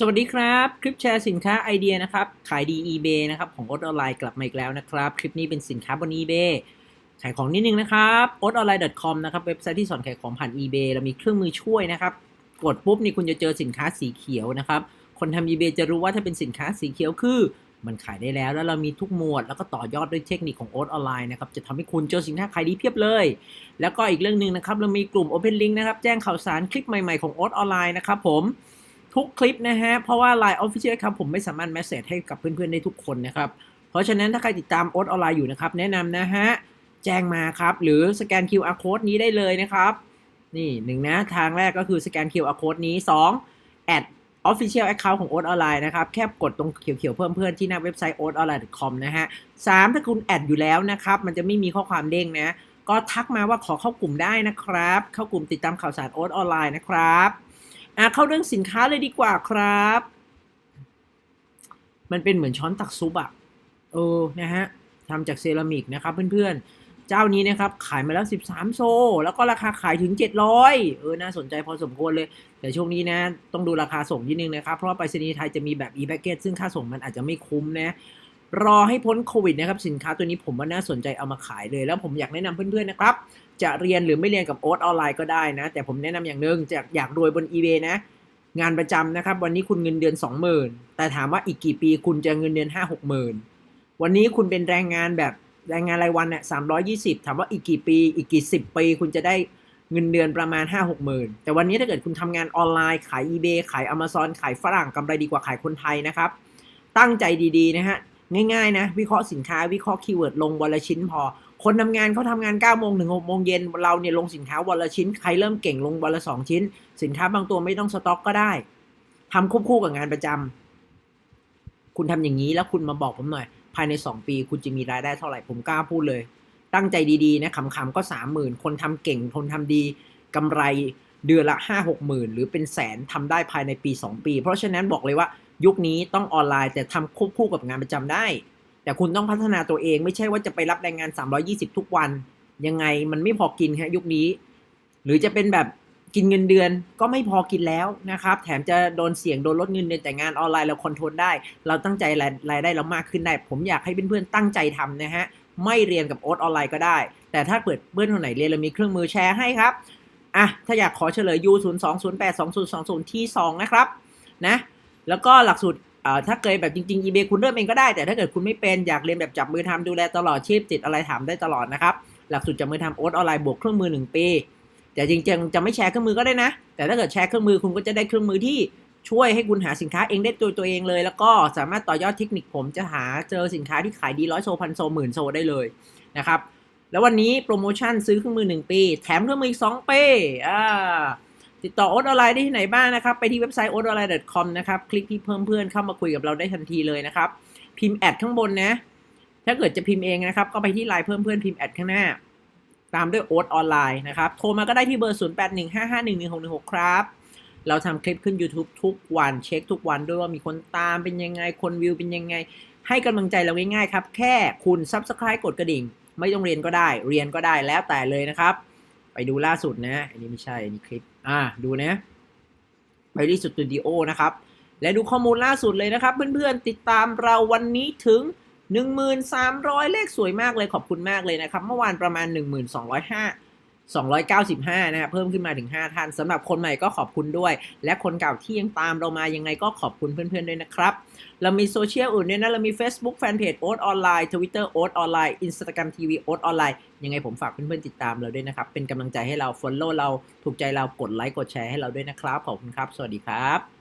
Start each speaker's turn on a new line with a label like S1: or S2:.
S1: สวัสดีครับ คลิปแชร์สินค้าไอเดียนะครับ ขายดี eBay นะครับของโอ๊ตออนไลน์กลับมาอีกแล้วนะครับ คลิปนี้เป็นสินค้าบน eBay ขายของนิดนึงนะครับ o t o n l i n e c o m นะครับเว็บไซต์ที่สอนขายของผ่าน eBay เรามีเครื่องมือช่วยนะครับ กดปุ๊บนี่คุณจะเจอสินค้าสีเขียวนะครับ คนทำ eBay จะรู้ว่าถ้าเป็นสินค้าสีเขียวคือ มันขายได้แล้วแล้วเรามีทุกหมวด แล้วก็ต่อยอดด้วยเทคนิคของโอ๊ตออนไลน์นะครับจะทำให้คุณเจอสินค้าขายดีเพียบเลย แล้วก็อีกเรื่องหนึ่งนะครับเรามีกลุ่ม Open Link นะครับแจ้งข่าวสารคลิปใหม่ๆของโอ๊ตออนไลน์นะครับผม ทุกคลิปนะฮะ เพราะว่า Line Official ครับผมไม่สามารถแมสเซจให้กับเพื่อนๆได้ทุกคนนะครับ เพราะฉะนั้นถ้าใครติดตามโอ๊ตออนไลน์อยู่นะครับ แนะนำนะฮะ แจ้งมาครับ หรือสแกน QR code นี้ได้เลยนะครับ นี่หนึ่งนะ ทางแรกก็คือสแกน QR code นี้2แอด Official Account ของโอ๊ตออนไลน์นะครับ แค่กดตรงเขียวๆเพิ่มเพื่อนที่หน้าเว็บไซต์ o a t o n l i n e c o m นะฮะสามถ้าคุณแอดอยู่แล้วนะครับ มันจะไม่มีข้อความเด้งนะ ก็ทักมาว่าขอเข้ากลุ่มได้นะครับ เข้ากลุ่มติดตามข่าวสารโอ๊ตออนไลน์นะครับ อะเข้าเรื่องสินค้าเลยดีกว่าครับ มันเป็นเหมือนช้อนตักซุปอะเออนะฮะทำจากเซรามิกนะครับเพื่อนๆ เจ้านี้นะครับ ขายมาแล้ว 13 โซ แล้วก็ราคาขายถึง 700 เออ น่าสนใจพอสมควรเลย แต่ช่วงนี้นะ ต้องดูราคาส่งนิดนึงนะครับ เพราะว่าไปรษณีย์ไทยจะมีแบบ e-package ซึ่งค่าส่งมันอาจจะไม่คุ้มนะ รอให้พ้นโควิดนะครับสินค้าตัวนี้ผมว่าน่าสนใจเอามาขายเลย แล้วผมอยากแนะนำเพื่อนๆนะครับ จะเรียนหรือไม่เรียนกับโอ๊ตออนไลน์ก็ได้นะ แต่ผมแนะนำอย่างหนึ่งจะอยากรวยบน eBay นะ งานประจำนะครับ วันนี้คุณเงินเดือน 20,000 แต่ถามว่าอีกกี่ปีคุณจะเงินเดือน 5 6 0,000 วันนี้คุณเป็นแรงงานแบบแรงงานรายวันเนี่ย320ถามว่าอีกกี่ปี อีกกี่สิบปีคุณจะได้เงินเดือนประมาณ 5 6 0,000 แต่วันนี้ถ้าเกิดคุณทำงานออนไลน์ขาย eBay ขาย Amazon ขายฝรั่งกำไรดีกว่าขายคนไทยนะครับ ตั้งใจดีๆนะฮะ ง่ายๆนะ วิเคราะห์สินค้าวิเคราะห์คีย์เวิร์ดลงวันละชิ้นพอ คนทำงานเขาทำงาน9โมงถึง6โมงเย็นเราเนี่ยลงสินค้าวันละชิ้น ใครเริ่มเก่งลงวันละ2ชิ้น สินค้าบางตัวไม่ต้องสต็อกก็ได้ทำควบคู่กับงานประจำคุณทำอย่างนี้แล้วคุณมาบอกผมหน่อย ภายใน 2 ปี คุณจะมีรายได้เท่าไหร่ผมกล้าพูดเลย ตั้งใจดีๆนะขำๆก็30,000คนทำเก่งคนทำดีกำไร เดือนละ 5 6หมื่นหรือเป็นแสนทำได้ภายในปี 2 ปี เพราะฉะนั้นบอกเลยว่ายุคนี้ต้องออนไลน์แต่ทำควบคู่กับงานประจำได้ แต่คุณต้องพัฒนาตัวเองไม่ใช่ว่าจะไปรับแรงงาน 320 ทุกวัน ยังไงมันไม่พอกินฮะยุคนี้ หรือจะเป็นแบบกินเงินเดือนก็ไม่พอกินแล้วนะครับ แถมจะโดนเสี่ยงโดนลดเงินเดือนแต่งานออนไลน์เราคอนโทรลได้ เราตั้งใจรายรายได้เรามากขึ้นได้ ผมอยากให้เพื่อนๆตั้งใจทำนะฮะไม่เรียนกับโอ๊ตออนไลน์ก็ได้ แต่ถ้าเปิดเพื่อนคนไหนเรียนเรามีเครื่องมือแชร์ให้ครับ อะถ้าอยากขอเฉลย U 0 2 0 8 2 0 2 0ที่2นะครับนะแล้วก็หลักสูตรถ้าเกิดแบบจริงๆ eBay คุณเริ่มเองก็ได้ แต่ถ้าเกิดคุณไม่เป็นอยากเรียนแบบจับมือทำดูแลตลอดชีพติดอะไรถามได้ตลอดนะครับ หลักสูตรจับมือทำโอ๊ตออนไลน์บวกเครื่องมือ 1 ปี แต่จริงๆ จะไม่แชร์เครื่องมือก็ได้นะ แต่ถ้าเกิดแชร์เครื่องมือคุณก็จะได้เครื่องมือที่ช่วยให้คุณหาสินค้าเองได้ตัวตัวเองเลย แล้วก็สามารถต่อยอดเทคนิคผมจะหาเจอสินค้าที่ขายดีร้อยโซพันโซหมื่นโซได้เลยนะครับ แล้ววันนี้โปรโมชั่นซื้อเครื่องมือ 1 ปี แถมเครื่องมืออีก 2 ปีอ่าติดต่อโอ๊ตออนไลน์ได้ที่ไหนบ้างนะครับ ไปที่เว็บไซต์ o a t o n l i n e c o m นะครับ คลิกที่เพิ่มเพื่อนเข้ามาคุยกับเราได้ทันทีเลยนะครับ พิมพ์แอดข้างบนนะ ถ้าเกิดจะพิมพ์เองนะครับ ก็ไปที่ไลน์เพิ่มเพื่อนพิมพ์แอดข้างหน้า ตามด้วยโอ๊ตออนไลน์นะครับ โทรมาก็ได้ที่เบอร์ 0815511616 ครับ เราทำคลิปขึ้น YouTube ทุกวันเช็คทุกวันด้วยว่ามีคนตามเป็นยังไง คนวิวเป็นยังไง ให้กำลังใจเราง่ายๆครับ แค่คุณ Subscribe กดกระดิ่ง ไม่ต้องเรียนก็ได้ เรียนก็ได้แล้วแต่เลยนะครับ ไปดูล่าสุดนะ อันนี้ไม่ใช่อันนี้คลิป อ่าดูนะไปที่สตูดิโอนะครับ และดูข้อมูลล่าสุดเลยนะครับ เพื่อนๆติดตามเราวันนี้ถึง 1,300 เลขสวยมากเลยขอบคุณมากเลยนะครับ เมื่อวานประมาณ 1,205 295 นะครับเพิ่มขึ้นมาถึง 5 ท่านสำหรับคนใหม่ก็ขอบคุณด้วย และคนเก่าที่ยังตามเรามายังไงก็ขอบคุณเพื่อนๆด้วยนะครับ เรามีโซเชียลอื่นด้วยนะ เรามี Facebook Fanpage โอ๊ตออนไลน์ Twitter โอ๊ตออนไลน์ Instagram TV โอ๊ตออนไลน์ยังไงผมฝากเพื่อนๆติดตามเราด้วยนะครับ เป็นกำลังใจให้เรา follow เราถูกใจเรากดไลค์กดแชร์ให้เราด้วยนะครับขอบคุณครับ สวัสดีครับ